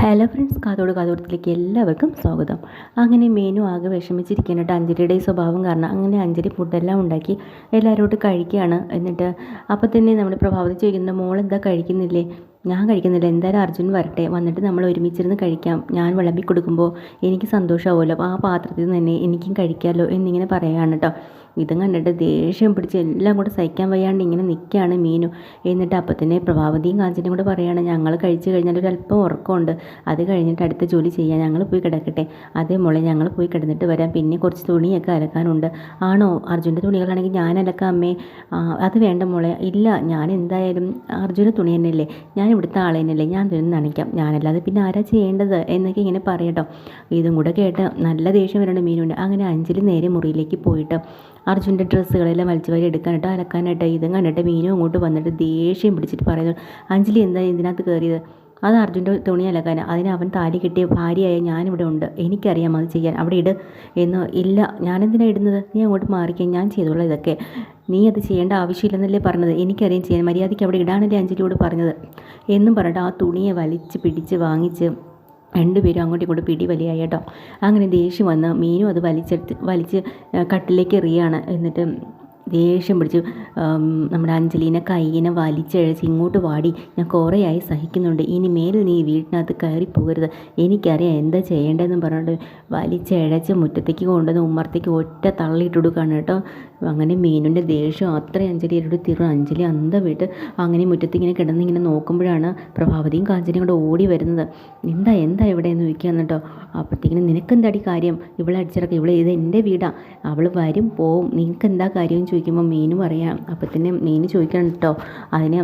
Hello friends കാതോട് കാതോടത്തിലേക്ക് എല്ലാവർക്കും സ്വാഗതം. അങ്ങനെ മീനു ആകെ വിഷമിച്ചിരിക്കുന്നുണ്ട് അഞ്ജലിയുടെ ഈ സ്വഭാവം കാരണം അങ്ങനെ അഞ്ജലി ഫുഡെല്ലാം ഉണ്ടാക്കി എല്ലാവരോട്ട് കഴിക്കുകയാണ്. എന്നിട്ട് അപ്പോൾ തന്നെ നമ്മുടെ പ്രഭാവത്തിൽ ചോദിക്കുന്നത് മോൾ എന്താ കഴിക്കുന്നില്ലേ? ഞാൻ കഴിക്കുന്നില്ല എന്തായാലും അർജുൻ വരട്ടെ. വന്നിട്ട് നമ്മൾ ഒരുമിച്ചിരുന്ന് കഴിക്കാം. ഞാൻ വിളമ്പി കൊടുക്കുമ്പോൾ എനിക്ക് സന്തോഷമാവുമല്ലോ അപ്പോൾ ആ പാത്രത്തിൽ നിന്ന് തന്നെ എനിക്കും കഴിക്കാമല്ലോ എന്നിങ്ങനെ പറയുകയാണ് കേട്ടോ. ഇതും കണ്ടിട്ട് ദേഷ്യം പിടിച്ച് എല്ലാം കൂടെ സഹിക്കാൻ വയ്യാണ്ട് ഇങ്ങനെ നിൽക്കുകയാണ് മീനു. എന്നിട്ട് അപ്പം തന്നെ പ്രഭാവതിയും കാഞ്ചനും കൂടെ പറയുകയാണ് ഞങ്ങൾ കഴിച്ചു കഴിഞ്ഞാൽ ഒരു അല്പം ഉറക്കമുണ്ട്. അത് കഴിഞ്ഞിട്ട് അടുത്ത ജോലി ചെയ്യാം. ഞങ്ങൾ പോയി കിടക്കട്ടെ. അതേ മോളെ ഞങ്ങൾ പോയി കിടന്നിട്ട് വരാം. പിന്നെ കുറച്ച് തുണിയൊക്കെ അലക്കാനുണ്ട്. ആണോ? അർജുന്റെ തുണികളാണെങ്കിൽ ഞാൻ അലക്കാം അമ്മേ. അത് വേണ്ട മോളെ. ഇല്ല ഞാൻ എന്തായാലും അർജുന്റെ തുണി തന്നെയല്ലേ. ഞാൻ ഇവിടുത്തെ ആളെ തന്നെയല്ലേ. ഞാൻ തുണി നനയ്ക്കാം. ഞാനല്ലാതെ പിന്നെ ആരാ ചെയ്യേണ്ടത്? എന്നൊക്കെ ഇങ്ങനെ പറയട്ടോ. ഇതും കൂടെ കേട്ട് നല്ല ദേഷ്യം വരണം മീനുണ്ട് അങ്ങനെ അഞ്ചിൽ നേരെ മുറിയിലേക്ക് പോയിട്ട് അർജുന്റെ ഡ്രസ്സുകളെല്ലാം വലിച്ചു വാരി എടുക്കാനിട്ട് അലക്കാനായിട്ട് ഇതും കണ്ടിട്ട് മീനും അങ്ങോട്ട് വന്നിട്ട് ദേഷ്യം പിടിച്ചിട്ട് പറയുന്നു. അഞ്ജലി എന്താ ഇതിനകത്ത് കയറിയത്? അത് അർജുന്റെ തുണി അലക്കാൻ. അതിന് അവൻ താലി കിട്ടിയ ഭാര്യയായ ഞാനിവിടെ ഉണ്ട്. എനിക്കറിയാം അത് ചെയ്യാൻ. അവിടെ ഇട്. എന്ന് ഇല്ല. ഞാനെന്തിനാണ് ഇടുന്നത്? നീ അങ്ങോട്ട് മാറിക്കാൻ ഞാൻ ചെയ്തോളാം ഇതൊക്കെ. നീ അത് ചെയ്യേണ്ട ആവശ്യമില്ലെന്നല്ലേ പറഞ്ഞത്. എനിക്കറിയാം ചെയ്യാൻ. മര്യാദയ്ക്ക് അവിടെ ഇടാനല്ലേ അഞ്ജലിയോട് പറഞ്ഞത്. എന്നും പറഞ്ഞിട്ട് ആ തുണിയെ വലിച്ച് പിടിച്ച് വാങ്ങിച്ച് രണ്ടുപേരും അങ്ങോട്ടും ഇങ്ങോട്ടും പിടി വലിയായി കേട്ടോ. അങ്ങനെ ദേഷ്യം വന്ന് മീനും അത് വലിച്ചെടുത്ത് വലിച്ച് കട്ടിലേക്ക് എറിയാണ്. എന്നിട്ട് ദേഷ്യം പിടിച്ച് നമ്മുടെ അഞ്ജലീനെ കൈയിനെ വലിച്ചഴച്ച് ഇങ്ങോട്ട് വാടി. ഞാൻ കുറേയായി സഹിക്കുന്നുണ്ട്. ഇനി മേലിൽ നീ വീട്ടിനകത്ത് കയറി പോകരുത്. എനിക്കറിയാം എന്താ ചെയ്യേണ്ടതെന്ന് പറഞ്ഞിട്ട് വലിച്ചഴച്ച് മുറ്റത്തേക്ക് കൊണ്ടുവന്ന് ഉമ്മർത്തേക്ക് ഒറ്റ തള്ളിയിട്ട് കൊടുക്കുകയാണ് കേട്ടോ. അങ്ങനെ മീനുന്റെ ദേഷ്യം അത്ര അഞ്ജലിയുടെ തിറു അഞ്ജലി അന്ത വിട്ട് അങ്ങനെ മുറ്റത്ത് ഇങ്ങനെ കിടന്ന് ഇങ്ങനെ നോക്കുമ്പോഴാണ് പ്രഭാവതിയും കാഞ്ചനയും കൂടെ ഓടി വരുന്നത്. എന്താ എന്താ ഇവിടെ എന്ന് ചോദിക്കുകയാണ് കേട്ടോ. അപ്പോഴത്തേക്കിനും നിനക്കെന്താടി കാര്യം? ഇവളെ അടിച്ചിറക്കുക ഇവളെ ഇത് എന്റെ വീടാണ് അവൾ വരും പോവും. നിനക്കെന്താ കാര്യം ചോദിക്കുമ്പോൾ മീനും പറയാം അപ്പം തന്നെ മീൻ ചോദിക്കണം കേട്ടോ അതിന്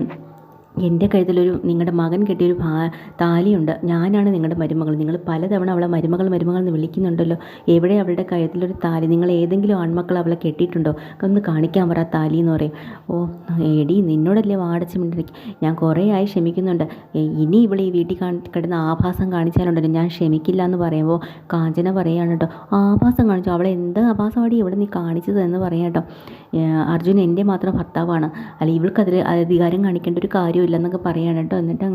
എന്റെ കഴുത്തിലൊരു നിങ്ങളുടെ മകൻ കെട്ടിയൊരു ഭാ താലിയുണ്ട്. ഞാനാണ് നിങ്ങളുടെ മരുമകൾ. നിങ്ങൾ പലതവണ അവളെ മരുമകൾ മരുമകൾ എന്ന് വിളിക്കുന്നുണ്ടല്ലോ. എവിടെ അവളുടെ കഴുത്തിലൊരു താലി? നിങ്ങൾ ഏതെങ്കിലും ആൺമക്കൾ അവളെ കെട്ടിയിട്ടുണ്ടോ? ഒന്ന് കാണിക്കാൻ പറ താലി എന്ന് പറയും. ഓ എടി നിന്നോടല്ലേ വാടച്ച് മിണ്ടിരിക്കും. ഞാൻ കുറേ ആയി ക്ഷമിക്കുന്നുണ്ട് ഇനി ഇവിടെ ഈ വീട്ടിൽ കിടന്ന ആഭാസം കാണിച്ചാലുണ്ടല്ലോ. ഞാൻ ക്ഷമിക്കില്ല എന്ന് പറയുമ്പോൾ കാഞ്ചന പറയാണ് കേട്ടോ ആഭാസം കാണിച്ചു. അവളെ എന്ത് ആഭാസമാടി ഇവിടെ നീ കാണിച്ചത് എന്ന് പറയാം കേട്ടോ അർജുൻ എന്റെ മാത്രം ഭർത്താവാണ്. അല്ല ഇവൾക്കതിൽ അധികാരം കാണിക്കേണ്ട ഒരു കാര്യമില്ല ഇല്ലെന്നൊക്കെ പറയാണ് കേട്ടോ എന്നിട്ട്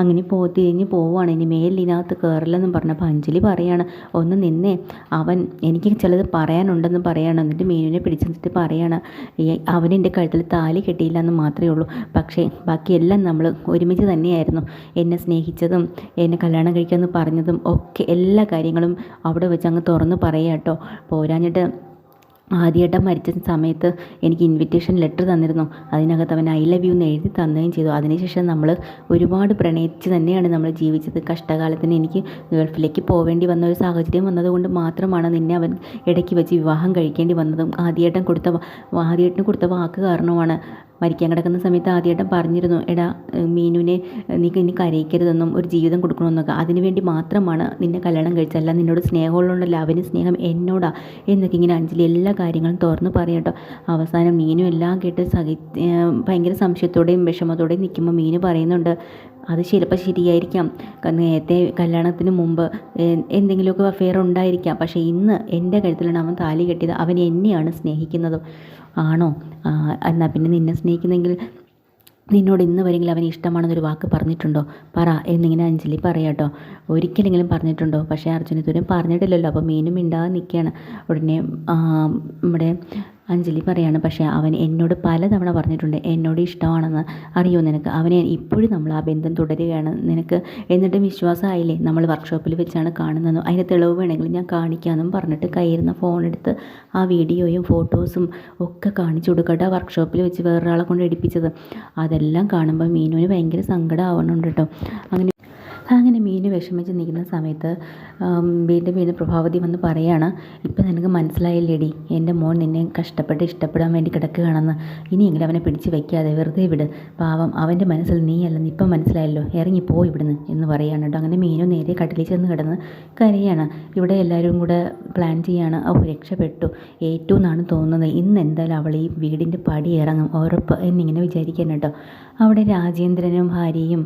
അങ്ങനെ പോ തിരിഞ്ഞ് പോവുകയാണ് ഇനി മേലിനകത്ത് കയറില്ലെന്നും പറഞ്ഞപ്പോൾ അഞ്ജലി പറയാണ് ഒന്ന് നിന്നേ. അവൻ എനിക്ക് ചിലത് പറയാനുണ്ടെന്ന് പറയാണ്. എന്നിട്ട് മീനുവിനെ പിടിച്ചിട്ട് പറയാണ് അവൻ എന്റെ കഴുത്തിൽ താലി കെട്ടിയില്ല എന്ന് മാത്രമേ ഉള്ളൂ. പക്ഷേ ബാക്കിയെല്ലാം നമ്മൾ ഒരുമിച്ച് തന്നെയായിരുന്നു. എന്നെ സ്നേഹിച്ചതും എന്നെ കല്യാണം കഴിക്കാമെന്ന് പറഞ്ഞതും ഒക്കെ എല്ലാ കാര്യങ്ങളും അവിടെ വെച്ച് അങ്ങ് തുറന്ന് പറയാം കേട്ടോ പോരാഞ്ഞിട്ട് ആദ്യമായിട്ട് മരിച്ച സമയത്ത് എനിക്ക് ഇൻവിറ്റേഷൻ ലെറ്റർ തന്നിരുന്നു. അതിനകത്ത് അവൻ ഐ ലവ് യു എന്ന് എഴുതി തന്നുകയും ചെയ്തു. അതിനുശേഷം നമ്മൾ ഒരുപാട് പ്രണയിച്ച് തന്നെയാണ് നമ്മൾ ജീവിച്ചത്. കഷ്ടകാലത്തിന് എനിക്ക് ഗൾഫിലേക്ക് പോവേണ്ടി വന്ന ഒരു സാഹചര്യം വന്നതുകൊണ്ട് മാത്രമാണ് നിന്നെ അവൻ ഇടയ്ക്ക് വെച്ച് വിവാഹം കഴിക്കേണ്ടി വന്നതും. ആദ്യമായിട്ടും കൊടുത്ത ആദ്യമായിട്ടും കൊടുത്ത വാക്ക് കാരണമാണ് മരിക്കാൻ കിടക്കുന്ന സമയത്ത് ആദ്യമായിട്ടും പറഞ്ഞിരുന്നു എടാ മീനുവിനെ നീക്ക് ഇനി കരയിക്കരുതെന്നും ഒരു ജീവിതം കൊടുക്കണമെന്നൊക്കെ. അതിനുവേണ്ടി മാത്രമാണ് നിന്നെ കല്യാണം കഴിച്ചല്ല നിന്നോട് സ്നേഹമുള്ളതുകൊണ്ടല്ല അവന് സ്നേഹം എന്നോടാ. എന്നൊക്കെ ഇങ്ങനെ അഞ്ജലി എല്ലാ കാര്യങ്ങളും തുറന്ന് പറയും അവസാനം മീനു എല്ലാം കേട്ട് സഹി ഭയങ്കര സംശയത്തോടെയും വിഷമത്തോടെയും നിൽക്കുമ്പോൾ മീനു പറയുന്നുണ്ട് അത് ചിലപ്പോൾ ശരിയായിരിക്കാം. നേരത്തെ കല്യാണത്തിന് മുമ്പ് എന്തെങ്കിലുമൊക്കെ അഫെയർ ഉണ്ടായിരിക്കാം. പക്ഷേ ഇന്ന് എന്റെ കഴുത്തിലാണ് അവൻ താലി കെട്ടിയത്. അവൻ എന്നെയാണ് സ്നേഹിക്കുന്നതും. ആണോ? എന്നാൽ പിന്നെ നിന്നെ സ്നേഹിക്കുന്നെങ്കിൽ നിന്നോട് ഇന്ന് വരെങ്കിലും അവന് ഇഷ്ടമാണെന്നൊരു വാക്ക് പറഞ്ഞിട്ടുണ്ടോ? പറ എന്നിങ്ങനെ അഞ്ജലി പറയാട്ടോ ഒരിക്കലെങ്കിലും പറഞ്ഞിട്ടുണ്ടോ? പക്ഷേ അർജുന പറഞ്ഞിട്ടില്ലല്ലോ. അപ്പോൾ മീനും മിണ്ടാതെ നിൽക്കുകയാണ്. ഉടനെ നമ്മുടെ അഞ്ജലി പറയാണ് പക്ഷേ അവൻ എന്നോട് പലതവണ പറഞ്ഞിട്ടുണ്ട് എന്നോട് ഇഷ്ടമാണെന്ന് അറിയോ നിനക്ക്? അവനെ ഇപ്പോഴും നമ്മൾ ആ ബന്ധം തുടരുകയാണ് നിനക്ക്? എന്നിട്ടും വിശ്വാസമായില്ലേ? നമ്മൾ വർക്ക്ഷോപ്പിൽ വെച്ചാണ് കാണുന്നതെന്നും അതിന്റെ തെളിവ് വേണമെങ്കിൽ ഞാൻ കാണിക്കാമെന്നും പറഞ്ഞിട്ട് കയ്യിരുന്ന ഫോണെടുത്ത് ആ വീഡിയോയും ഫോട്ടോസും ഒക്കെ കാണിച്ചു കൊടുക്കട്ടെ വർക്ക്ഷോപ്പിൽ വെച്ച് വേറൊരാളെ കൊണ്ട് എടുപ്പിച്ചത്. അതെല്ലാം കാണുമ്പോൾ മീനുവിന് ഭയങ്കര സങ്കടം ആവണുണ്ട് കേട്ടോ. അങ്ങനെ അങ്ങനെ മീന് വിഷമിച്ച് നിൽക്കുന്ന സമയത്ത് വീണ്ടും വീണ്ടും പ്രഭാവതി വന്ന് പറയാണ് ഇപ്പം നിനക്ക് മനസ്സിലായില്ലേടി എന്റെ മോൻ നിന്നെ കഷ്ടപ്പെട്ട് ഇഷ്ടപ്പെടാൻ വേണ്ടി കിടക്കുകയാണെന്ന്. ഇനിയെങ്കിലും അവനെ പിടിച്ച് വയ്ക്കാതെ വെറുതെ വിട്. പാവം അവന്റെ മനസ്സിൽ നീയല്ലെന്ന് ഇപ്പം മനസ്സിലായല്ലോ. ഇറങ്ങി ഇറങ്ങിപ്പോ ഇവിടുന്ന് എന്ന് പറയാണ് കേട്ടോ. അങ്ങനെ മീനും നേരെ കട്ടിലിൽ ചെന്ന് കിടന്ന് കരയാണ്. ഇവിടെ എല്ലാവരും കൂടെ പ്ലാൻ ചെയ്യാണ് ഓ രക്ഷപ്പെട്ടു. ഏറ്റവും എന്നാണ് തോന്നുന്നത്. ഇന്ന് എന്തായാലും അവൾ ഈ വീടിന്റെ പടി ഇറങ്ങും. ഉറപ്പ് എന്നിങ്ങനെ വിചാരിക്കാൻ കേട്ടോ. അവിടെ രാജേന്ദ്രനും ഭാര്യയും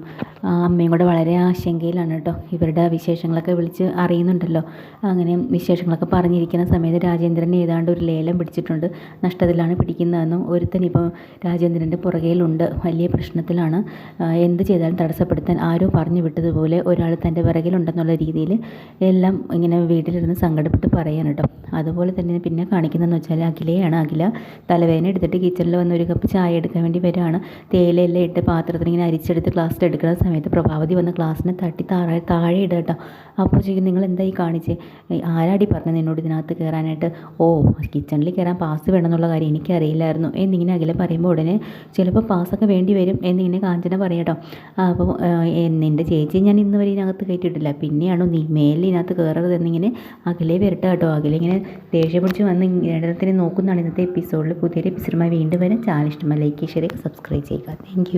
അമ്മയും കൂടെ വളരെ ആശങ്ക ആശങ്കയിലാണ് കേട്ടോ. ഇവരുടെ വിശേഷങ്ങളൊക്കെ വിളിച്ച് അറിയുന്നുണ്ടല്ലോ. അങ്ങനെ വിശേഷങ്ങളൊക്കെ പറഞ്ഞിരിക്കുന്ന സമയത്ത് രാജേന്ദ്രൻ ഏതാണ്ട് ഒരു ലേലം പിടിച്ചിട്ടുണ്ട്. നഷ്ടത്തിലാണ് പിടിക്കുന്നതെന്നും ഒരുത്തൻ ഇപ്പോൾ രാജേന്ദ്രന്റെ പുറകെയിലുണ്ട് വലിയ പ്രശ്നത്തിലാണ്. എന്ത് ചെയ്താലും തടസ്സപ്പെടുത്താൻ ആരോ പറഞ്ഞു വിട്ടതുപോലെ ഒരാൾ തന്റെ പിറകിലുണ്ടെന്നുള്ള രീതിയിൽ എല്ലാം ഇങ്ങനെ വീട്ടിലിരുന്ന് സങ്കടപ്പെട്ട് പറയാൻ കേട്ടോ. അതുപോലെ തന്നെ പിന്നെ കാണിക്കുന്നതെന്ന് വെച്ചാൽ അഖിലയാണ്. അഖില തലവേദന എടുത്തിട്ട് കിച്ചണിൽ വന്ന് ഒരു കപ്പ് ചായ എടുക്കാൻ വേണ്ടി വരികയാണ്. തേയിലയെല്ലാം ഇട്ട് പാത്രത്തിന് ഇങ്ങനെ അരിച്ചെടുത്ത് ഗ്ലാസ്സിൽ എടുക്കുന്ന സമയത്ത് പ്രഭാവതി വന്ന് ഗ്ലാസ്സിനെ തട്ടി താഴെ താഴെ ഇടുക കേട്ടോ. അപ്പോൾ ചോദിക്കും നിങ്ങൾ ഈ കാണിച്ചേ? ആരാടി പറഞ്ഞു നിന്നോട് ഇതിനകത്ത് കയറാനായിട്ട് ഓ കിച്ചണിൽ കയറാൻ പാസ് വേണം എന്നുള്ള കാര്യം എനിക്കറിയില്ലായിരുന്നു. എന്നിങ്ങനെ അഖില പറയുമ്പോൾ ഉടനെ ചിലപ്പോൾ പാസ്സൊക്കെ വേണ്ടി വരും. എന്നിങ്ങനെ കാഞ്ചന പറയട്ടോ അപ്പോൾ നിന്റെ ചേച്ചി ഞാൻ ഇന്ന് വരെ ഇതിനകത്ത് കയറ്റിയിട്ടില്ല പിന്നെയാണോ നീ മേലിൽ ഇതിനകത്ത് കയറരുത് എന്നിങ്ങനെ അകലേ വരട്ടെ കേട്ടോ അകലെ ഇങ്ങനെ ദേഷ്യം പിടിച്ച് വന്ന് ഇടത്തിനെ നോക്കുന്നതാണ് ഇന്നത്തെ എപ്പിസോഡിൽ പുതിയൊരു എപ്പിസോഡുമായി വീണ്ടും വരാം. ചാനൽ ഇഷ്ടമായി ലൈക്ക് ഷെയർ സബ്സ്ക്രൈബ് ചെയ്യുക. താങ്ക്